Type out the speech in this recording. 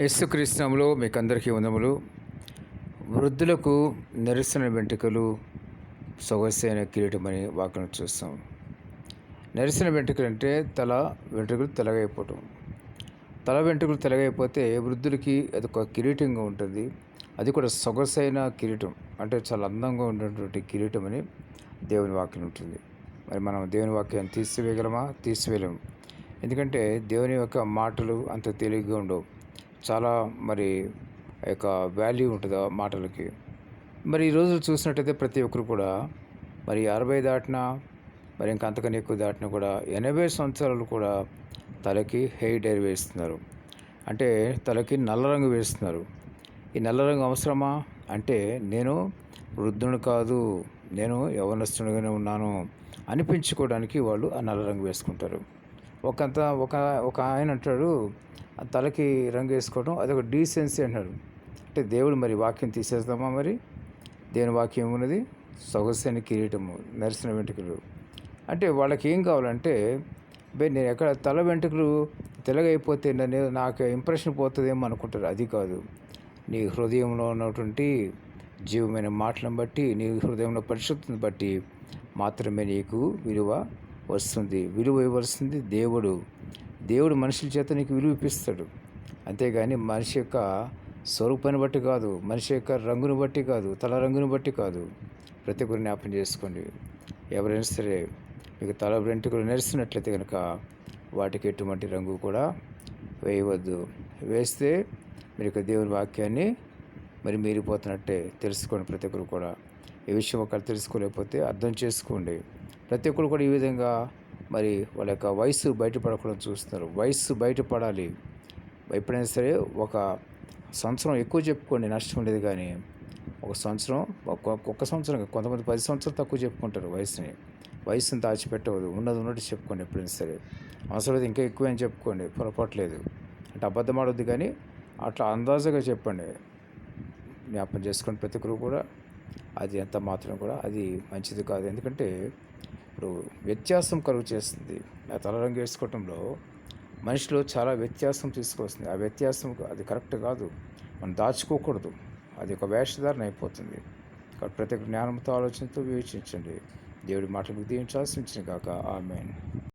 యేసుక్రీస్తునామలో మీకు అందరికీ వందములు. వృద్ధులకు నిరసన వెంట్రుకలు సొగసైన కిరీటమని అని వాక్యం చూస్తాం. నిరసన వెంట్రుకలు అంటే తల వెంట్రుకలు తెలగైపోవటం. తల వెంట్రుకలు తెలగైపోతే వృద్ధులకి అది ఒక కిరీటంగా ఉంటుంది. అది కూడా సొగసైన కిరీటం. అంటే చాలా అందంగా ఉన్నటువంటి కిరీటం అని దేవుని వాక్యం ఉంటుంది. మరి మనం దేవుని వాక్యాన్ని తీసివేయగలమా? తీసివేయలేము. ఎందుకంటే దేవుని యొక్క మాటలు అంత తేలిగ్గా ఉండవు. చాలా మరి యొక్క వాల్యూ ఉంటుంది ఆ మాటలకి? మరి ఈ రోజు చూసినట్టయితే ప్రతి ఒక్కరు కూడా మరి అరవై దాటినా మరి ఇంకా అంతకన్నా ఎక్కువ దాటినా కూడా ఎనభై సంవత్సరాలు కూడా తలకి హెయిర్ డైర్ వేస్తున్నారు. అంటే తలకి నల్ల రంగు వేస్తున్నారు. ఈ నల్ల రంగు అవసరమా? అంటే నేను వృద్ధుని కాదు నేను యవనస్తునిగానే ఉన్నాను అనిపించుకోవడానికి వాళ్ళు ఆ నల్ల రంగు వేసుకుంటారు. ఒకంత ఒక ఒక ఆయన అంటాడు ఆ తలకి రంగు వేసుకోవడం అదొక డీసెన్సీ అంటాడు. అంటే దేవుడు మరి వాక్యం తీసేద్దామా మరి? దేవుని వాక్యం ఉన్నది సొగసైన కిరీటము నరసిన వెంట్రుకలు. అంటే వాళ్ళకి ఏం కావాలంటే నేను ఎక్కడ తల వెంట్రుకలు తెలగైపోతే నేను నాకు ఇంప్రెషన్ పోతుందేమో అనుకుంటారు. అది కాదు. నీ హృదయంలో ఉన్నటువంటి జీవమైన మాటలను బట్టి నీ హృదయంలో పరిశుద్ధిని బట్టి మాత్రమే నీకు విలువ వస్తుంది విలువ ఇవ్వాల్సింది దేవుడు. దేవుడు మనుషుల చేత నీకు విలువ ఇప్పిస్తాడు. అంతేగాని మనిషి యొక్క స్వరూపాన్ని బట్టి కాదు మనిషి యొక్క రంగును బట్టి కాదు తల రంగును బట్టి కాదు. ప్రతి ఒక్కరు జ్ఞాపం చేసుకోండి. ఎవరైనా సరే మీకు తల వెంట్రుకలు నెరిసినట్లయితే కనుక వాటికి ఎటువంటి రంగు కూడా వేయవద్దు. వేస్తే మీరు యొక్క దేవుని వాక్యాన్ని మరి మీరిపోతున్నట్టే తెలుసుకోండి ప్రతి ఒక్కరు కూడా. ఈ విషయం ఒకరు తెలుసుకోలేకపోతే అర్థం చేసుకోండి. ప్రతి ఒక్కరు కూడా ఈ విధంగా మరి వాళ్ళ యొక్క వయసు బయటపడకుండా చూస్తున్నారు. వయసు బయటపడాలి. ఎప్పుడైనా సరే ఒక సంవత్సరం ఎక్కువ చెప్పుకోండి నష్టం లేదు కానీ ఒక సంవత్సరం ఒక్క ఒక్క సంవత్సరం కొంతమంది పది సంవత్సరాలు తక్కువ చెప్పుకుంటారు వయసుని. వయసుని దాచిపెట్టవద్దు ఉన్నది ఉన్నట్టు చెప్పుకోండి ఎప్పుడైనా సరే. అవసరమైతే ఇంకా ఎక్కువ అని చెప్పుకోండి పొరపాట్లేదు. అంటే అబద్ధం ఆడొద్దు కానీ అట్లా అందాజుగా చెప్పండి. జ్ఞాపకం చేసుకొని ప్రతి ఒక్కరు కూడా అది ఎంత మాత్రం కూడా అది మంచిది కాదు. ఎందుకంటే ఇప్పుడు వ్యత్యాసం కలుగు చేస్తుంది. ఆ తల రంగు వేసుకోవటంలో మనిషిలో చాలా వ్యత్యాసం తీసుకొస్తుంది. ఆ వ్యత్యాసం అది కరెక్ట్ కాదు. మనం దాచుకోకూడదు. అది ఒక వేషధారణ అయిపోతుంది. కాబట్టి ప్రతి ఒక్క జ్ఞానంతో ఆలోచనతో వివేచించండి. దేవుడి మాటలకు దీవించాల్సి కాక ఆమెన్.